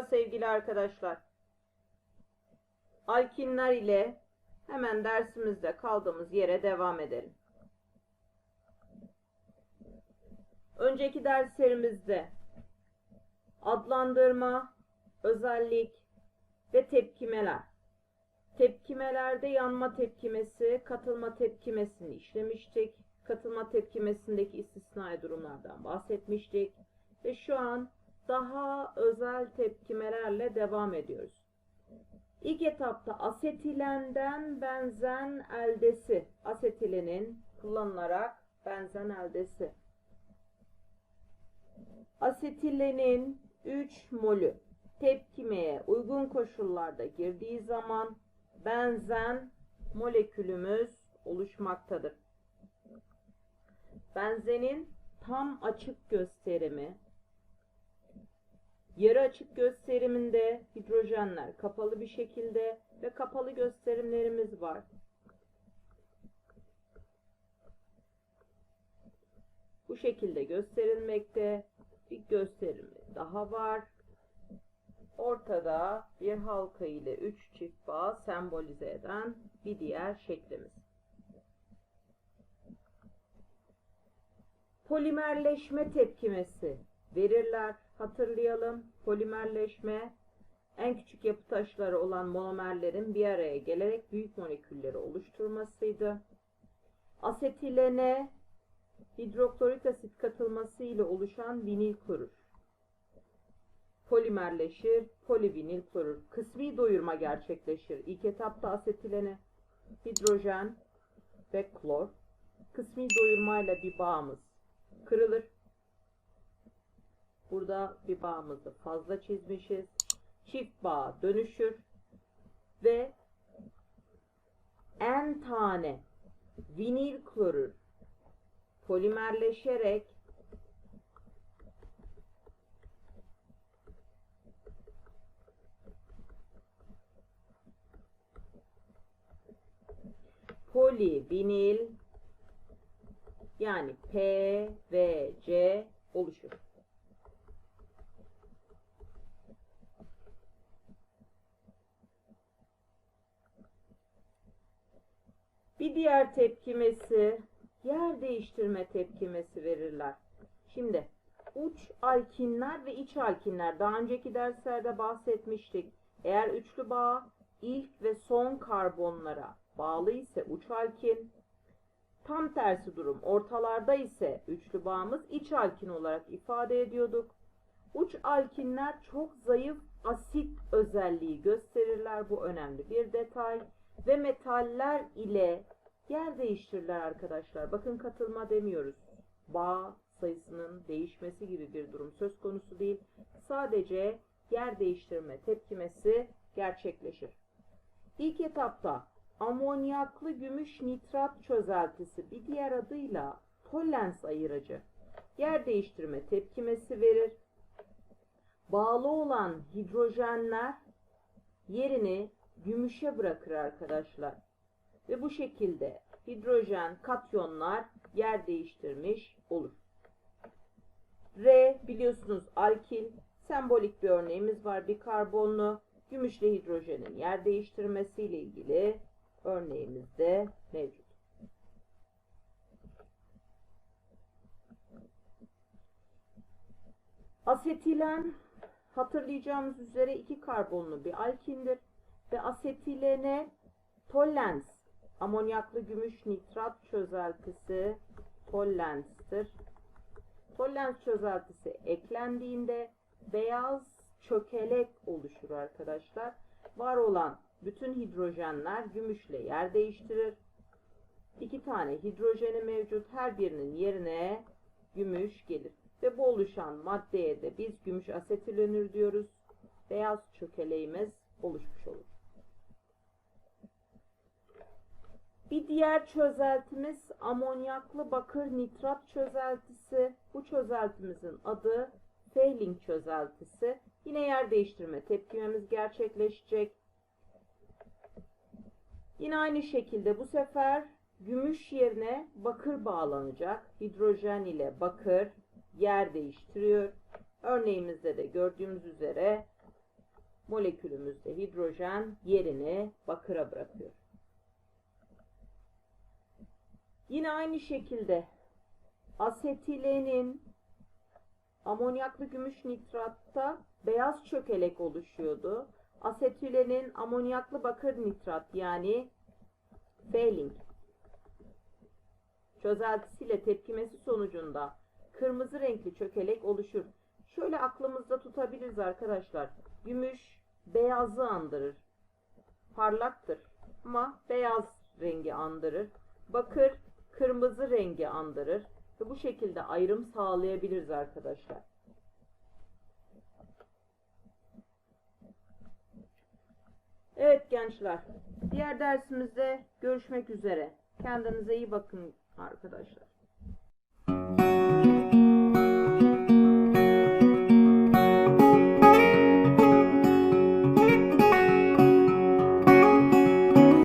sevgili arkadaşlar. Alkinler ile hemen dersimizde kaldığımız yere devam edelim. Önceki derslerimizde adlandırma, özellik ve tepkimeler. Tepkimelerde yanma tepkimesi, katılma tepkimesini işlemiştik. Katılma tepkimesindeki istisnai durumlardan bahsetmiştik. Ve şu an daha özel tepkimelerle devam ediyoruz. İlk etapta asetilenden benzen eldesi, asetilenin kullanılarak benzen eldesi. Asetilenin 3 molü tepkimeye uygun koşullarda girdiği zaman benzen molekülümüz oluşmaktadır. Benzenin tam açık gösterimi Yarı açık gösteriminde hidrojenler kapalı bir şekilde ve kapalı gösterimlerimiz var. Bu şekilde gösterilmekte. Bir gösterimi daha var. Ortada bir halka ile 3 çift bağ sembolize eden bir diğer şeklimiz. Polimerleşme tepkimesi verirler. Hatırlayalım. Polimerleşme en küçük yapı taşları olan monomerlerin bir araya gelerek büyük molekülleri oluşturmasıydı. Asetilene hidroklorik asit katılması ile oluşan vinil klorür. Polimerleşir, polivinil klorür. Kısmi doyurma gerçekleşir. İlk etapta asetilene hidrojen ve klor. Kısmi doyurmayla bir bağımız kırılır. Burada bir bağımızı fazla çizmişiz. Çift bağ dönüşür ve en tane vinil klorür polimerleşerek polivinil yani P ve C oluşur. Bir diğer tepkimesi yer değiştirme tepkimesi verirler. Şimdi uç alkinler ve iç alkinler daha önceki derslerde bahsetmiştik. Eğer üçlü bağ ilk ve son karbonlara bağlı ise uç alkin, tam tersi durum ortalarda ise üçlü bağımız iç alkin olarak ifade ediyorduk. Uç alkinler çok zayıf asit özelliği gösterirler. Bu önemli bir detay. Ve metaller ile yer değiştirirler arkadaşlar. Bakın katılma demiyoruz. Bağ sayısının değişmesi gibi bir durum söz konusu değil. Sadece yer değiştirme tepkimesi gerçekleşir. İlk etapta amonyaklı gümüş nitrat çözeltisi bir diğer adıyla Tollens ayırıcı yer değiştirme tepkimesi verir. Bağlı olan hidrojenler yerini gümüşe bırakır arkadaşlar. Ve bu şekilde hidrojen katyonlar yer değiştirmiş olur. R biliyorsunuz alkil sembolik bir örneğimiz var. Bir karbonlu gümüşle hidrojenin yer değiştirmesiyle ilgili örneğimiz de mevcut. Asetilen hatırlayacağımız üzere iki karbonlu bir alkindir ve asetilene tollens amonyaklı gümüş nitrat çözeltisi tollenstir. Tollens çözeltisi eklendiğinde beyaz çökelek oluşur arkadaşlar. Var olan bütün hidrojenler gümüşle yer değiştirir. İki tane hidrojeni mevcut. Her birinin yerine gümüş gelir. Ve bu oluşan maddeye de biz gümüş asetilenür diyoruz. Beyaz çökeleğimiz oluşmuş olur. Bir diğer çözeltimiz amonyaklı bakır nitrat çözeltisi. Bu çözeltimizin adı Fehling çözeltisi. Yine yer değiştirme tepkimemiz gerçekleşecek. Yine aynı şekilde bu sefer gümüş yerine bakır bağlanacak. Hidrojen ile bakır yer değiştiriyor. Örneğimizde de gördüğümüz üzere molekülümüzde hidrojen yerini bakıra bırakıyor. Yine aynı şekilde asetilenin amonyaklı gümüş nitratta beyaz çökelek oluşuyordu. Asetilenin amonyaklı bakır nitrat yani failing çözeltisiyle tepkimesi sonucunda kırmızı renkli çökelek oluşur. Şöyle aklımızda tutabiliriz arkadaşlar. Gümüş beyazı andırır. Parlaktır ama beyaz rengi andırır. Bakır kırmızı rengi andırır. Ve bu şekilde ayrım sağlayabiliriz arkadaşlar. Evet gençler. Diğer dersimizde görüşmek üzere. Kendinize iyi bakın arkadaşlar.